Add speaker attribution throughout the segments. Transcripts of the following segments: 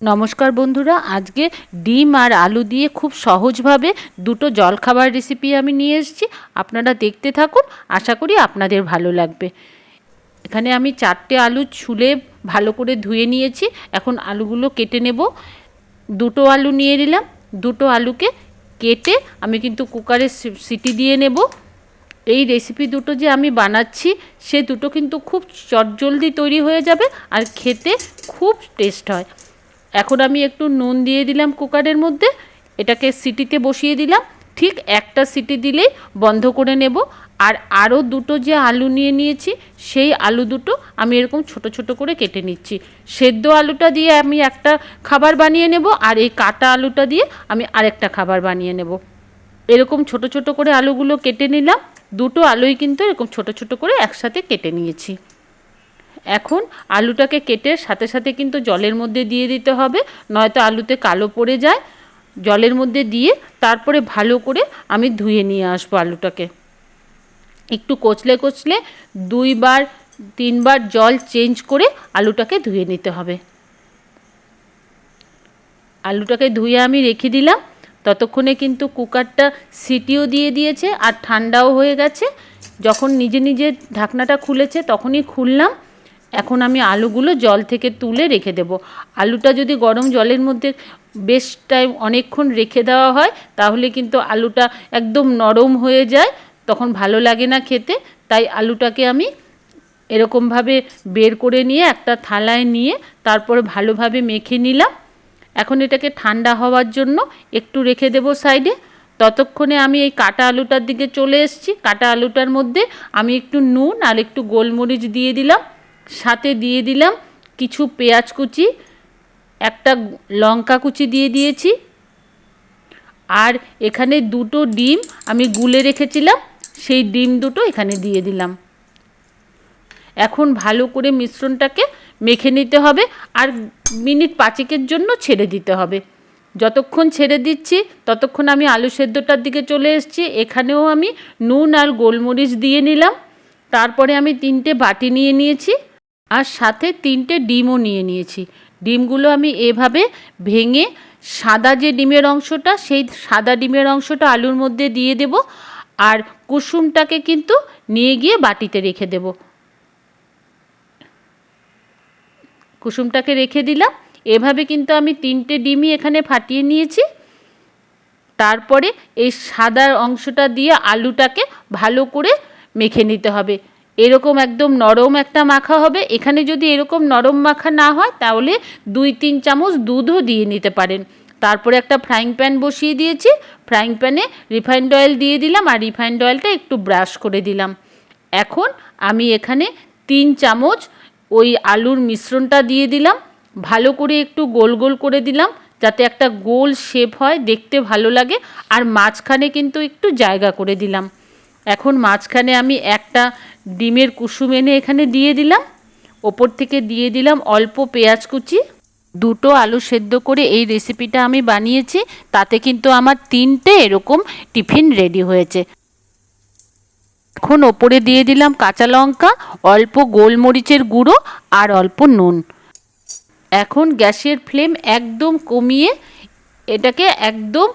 Speaker 1: নমস্কার বন্ধুরা, আজকে ডিম আর আলু দিয়ে খুব সহজভাবে দুটো জলখাবার রেসিপি আমি নিয়ে এসেছি। আপনারা দেখতে থাকুন, আশা করি আপনাদের ভালো লাগবে। এখানে আমি চারটে আলু ছুলে ভালো করে ধুয়ে নিয়েছি। এখন আলুগুলো কেটে নেব। দুটো আলু নিয়ে নিলাম। দুটো আলুকে কেটে আমি কিন্তু কুকারে সিটি দিয়ে নেব। এই রেসিপি দুটো যে আমি বানাচ্ছি, সে দুটো কিন্তু খুব চটজলদি তৈরি হয়ে যাবে আর খেতে খুব টেস্ট হয়। এখন আমি একটু নুন দিয়ে দিলাম কুকারের মধ্যে, এটাকে সিটিতে বসিয়ে দিলাম, ঠিক একটা সিটি দিলেই বন্ধ করে নেব। আর আরও দুটো যে আলু নিয়ে নিয়েছি, সেই আলু দুটো আমি এরকম ছোট ছোট করে কেটে নিচ্ছি। সেদ্ধ আলুটা দিয়ে আমি একটা খাবার বানিয়ে নেব, আর এই কাটা আলুটা দিয়ে আমি আরেকটা খাবার বানিয়ে নেব। এরকম ছোট ছোট করে আলুগুলো কেটে নিলাম, দুটো আলুই কিন্তু এরকম ছোট ছোট করে একসাথে কেটে নিয়েছি। এখন আলুটাকে কেটে সাথে সাথে কিন্তু জলের মধ্যে দিয়ে দিতে হবে, নয়তো আলুতে কালো পড়ে যায়। জলের মধ্যে দিয়ে তারপরে ভালো করে আমি ধুয়ে নিয়ে আসব আলুটাকে। একটু কচলে কচলে দুইবার, তিনবার জল চেঞ্জ করে আলুটাকে ধুয়ে নিতে হবে। আলুটাকে ধুয়ে আমি রেখে দিলাম। ততক্ষণে কিন্তু কুকারটা সিটিও দিয়ে দিয়েছে আর ঠান্ডাও হয়ে গেছে। যখন নিজে নিজে ঢাকনাটা খুলেছে তখনই খুললাম। এখন আমি আলুগুলো জল থেকে তুলে রেখে দেব। আলুটা যদি গরম জলের মধ্যে বেশ টাইম অনেকক্ষণ রেখে দেওয়া হয়, তাহলে কিন্তু আলুটা একদম নরম হয়ে যায়, তখন ভালো লাগে না খেতে। তাই আলুটাকে আমি এরকমভাবে বের করে নিয়ে একটা থালায় নিয়ে তারপরে ভালোভাবে মেখে নিলাম। এখন এটাকে ঠান্ডা হওয়ার জন্য একটু রেখে দেবো সাইডে। ততক্ষণে আমি এই কাটা আলুটার দিকে চলে এসেছি। কাটা আলুটার মধ্যে আমি একটু নুন আর একটু গোলমরিচ দিয়ে দিলাম। সাথে দিয়ে দিলাম কিছু পেঁয়াজ কুচি, একটা লঙ্কা কুচি দিয়ে দিয়েছি। আর এখানে দুটো ডিম আমি গুলে রেখেছিলাম, সেই ডিম দুটো এখানে দিয়ে দিলাম। এখন ভালো করে মিশ্রণটাকে মেখে নিতে হবে আর মিনিট পাঁচেকের জন্য ছেড়ে দিতে হবে। যতক্ষণ ছেড়ে দিচ্ছি, ততক্ষণ আমি আলু সেদ্ধটার দিকে চলে এসেছি। এখানেও আমি নুন আর গোলমরিচ দিয়ে নিলাম। তারপরে আমি তিনটে বাটি নিয়ে নিয়েছি। আর সাথে তিনটে ডিমও নিয়ে নিয়েছি। ডিমগুলো আমি এভাবে ভেঙে সাদা যে ডিমের অংশটা, সেই সাদা ডিমের অংশটা আলুর মধ্যে দিয়ে দেব আর কুসুমটাকে কিন্তু নিয়ে গিয়ে বাটিতে রেখে দেবো। কুসুমটাকে রেখে দিলাম। এভাবে কিন্তু আমি তিনটে ডিমই এখানে ফাটিয়ে নিয়েছি। তারপরে এই সাদা অংশটা দিয়ে আলুটাকে ভালো করে মেখে নিতে হবে। এরকম একদম নরম একটা মাখা হবে। এখানে যদি এরকম নরম মাখা না হয়, তাহলে দুই তিন চামচ দুধও দিয়ে নিতে পারেন। তারপরে একটা ফ্রাইং প্যান বসিয়ে দিয়েছি। ফ্রাইং প্যানে রিফাইন্ড অয়েল দিয়ে দিলাম আর রিফাইন্ড অয়েলটা একটু ব্রাশ করে দিলাম। এখন আমি এখানে তিন চামচ ওই আলুর মিশ্রণটা দিয়ে দিলাম। ভালো করে একটু গোল গোল করে দিলাম যাতে একটা গোল শেপ হয়, দেখতে ভালো লাগে আর মাঝখানে কিন্তু একটু জায়গা করে দিলাম। এখন মাঝখানে আমি একটা ডিমের কুসুম এনে এখানে দিয়ে দিলাম। ওপর থেকে দিয়ে দিলাম অল্প পেঁয়াজ কুচি। দুটো আলু সেদ্ধ করে এই রেসিপিটা আমি বানিয়েছি। তাতে কিন্তু আমার তিনটে এরকম টিফিন রেডি হয়েছে। এখন ওপরে দিয়ে দিলাম কাঁচা লঙ্কা, অল্প গোলমরিচের গুঁড়ো আর অল্প নুন। এখন গ্যাসের ফ্লেম একদম কমিয়ে এটাকে একদম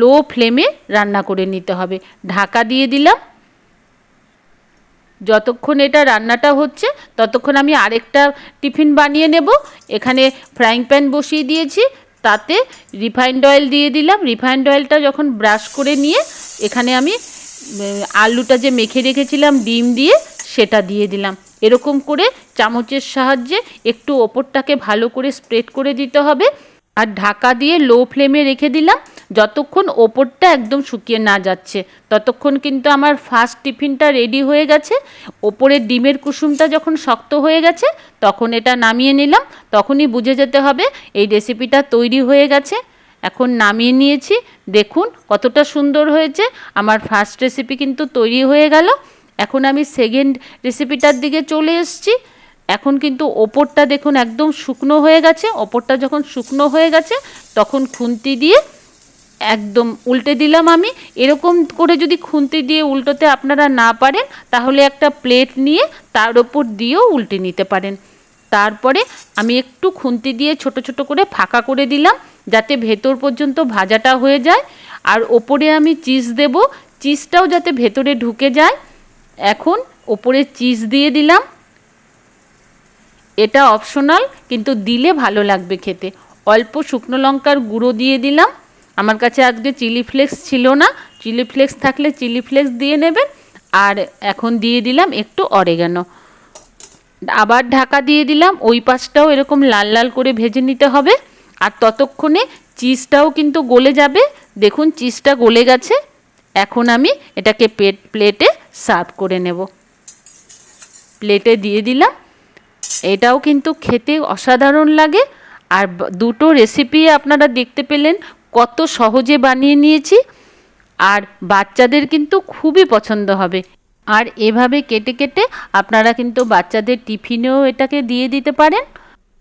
Speaker 1: লো ফ্লেমে রান্না করে নিতে হবে। ঢাকা দিয়ে দিলাম। যতক্ষণ এটা রান্নাটা হচ্ছে, ততক্ষণ আমি আরেকটা টিফিন বানিয়ে নেব। এখানে ফ্রাইং প্যান বসিয়ে দিয়েছি, তাতে রিফাইন্ড অয়েল দিয়ে দিলাম। রিফাইন্ড অয়েলটা যখন ব্রাশ করে নিয়ে, এখানে আমি আলুটা যে মেখে রেখেছিলাম, ডিম দিয়ে, সেটা দিয়ে দিলাম। এরকম করে চামচের সাহায্যে একটু ওপরটাকে ভালো করে স্প্রেড করে দিতে হবে। আর ঢাকা দিয়ে লো ফ্লেমে রেখে দিলাম, যতক্ষণ ওপরটা একদম শুকিয়ে না যাচ্ছে। ততক্ষণ কিন্তু আমার ফার্স্ট টিফিনটা রেডি হয়ে গেছে। ওপরের ডিমের কুসুমটা যখন শক্ত হয়ে গেছে, তখন এটা নামিয়ে নিলাম। তখনই বুঝে যেতে হবে এই রেসিপিটা তৈরি হয়ে গেছে। এখন নামিয়ে নিয়েছি। দেখুন কতটা সুন্দর হয়েছে। আমার ফার্স্ট রেসিপি কিন্তু তৈরি হয়ে গেল। এখন আমি সেকেন্ড রেসিপিটার দিকে চলে এসেছি। এখন কিন্তু ওপরটা দেখুন একদম শুকনো হয়ে গেছে, ওপরটা যখন শুকনো হয়ে গেছে, তখন খুন্তি দিয়ে একদম উল্টে দিলাম আমি। এরকম করে যদি খুন্তি দিয়ে উল্টোতে আপনারা না পারেন, তাহলে একটা প্লেট নিয়ে তার ওপর দিয়েও উল্টে নিতে পারেন। তারপরে আমি একটু খুন্তি দিয়ে ছোট ছোট করে ফাঁকা করে দিলাম, যাতে ভেতর পর্যন্ত ভাজাটা হয়ে যায়। আর ওপরে আমি চিজ দেব, চিজটাও যাতে ভেতরে ঢুকে যায়। এখন ওপরে চিজ দিয়ে দিলাম। এটা অপশনাল কিন্তু দিলে ভালো লাগবে খেতে। অল্প শুকনো লঙ্কার গুঁড়ো দিয়ে দিলাম। আমার কাছে আজকে চিলি ফ্লেক্স ছিল না। চিলি ফ্লেক্স থাকলে চিলি ফ্লেক্স দিয়ে নেবেন। আর এখন দিয়ে দিলাম একটু অরেগানো আবার ঢাকা দিয়ে দিলাম। ওই পাশটাও এরকম লাল লাল করে ভেজে নিতে হবে। আর ততক্ষণে চিজটাও কিন্তু গলে যাবে। দেখুন চিজটা গলে গেছে। এখন আমি এটাকে পেট প্লেটে সার্ভ করে নেব। প্লেটে দিয়ে দিলাম। এটাও কিন্তু খেতে অসাধারণ লাগে। আর দুটো রেসিপি আপনারা দেখতে পেলেন, কত সহজে বানিয়ে নিয়েছি। আর বাচ্চাদের কিন্তু খুবই পছন্দ হবে। আর এভাবে কেটে কেটে আপনারা কিন্তু বাচ্চাদের টিফিনেও এটাকে দিয়ে দিতে পারেন।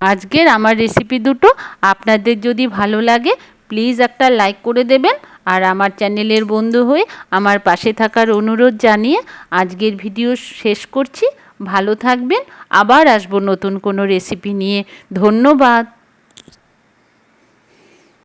Speaker 1: আজকের আমার রেসিপি দুটো। আপনাদের যদি ভালো লাগে প্লিজ একটা লাইক করে দেবেন। আর আমার চ্যানেলের বন্ধু হয়ে আমার পাশে থাকার অনুরোধ জানিয়ে আজকের ভিডিও শেষ করছি। ভালো থাকবেন। আবার আসব নতুন কোনো রেসিপি নিয়ে। ধন্যবাদ।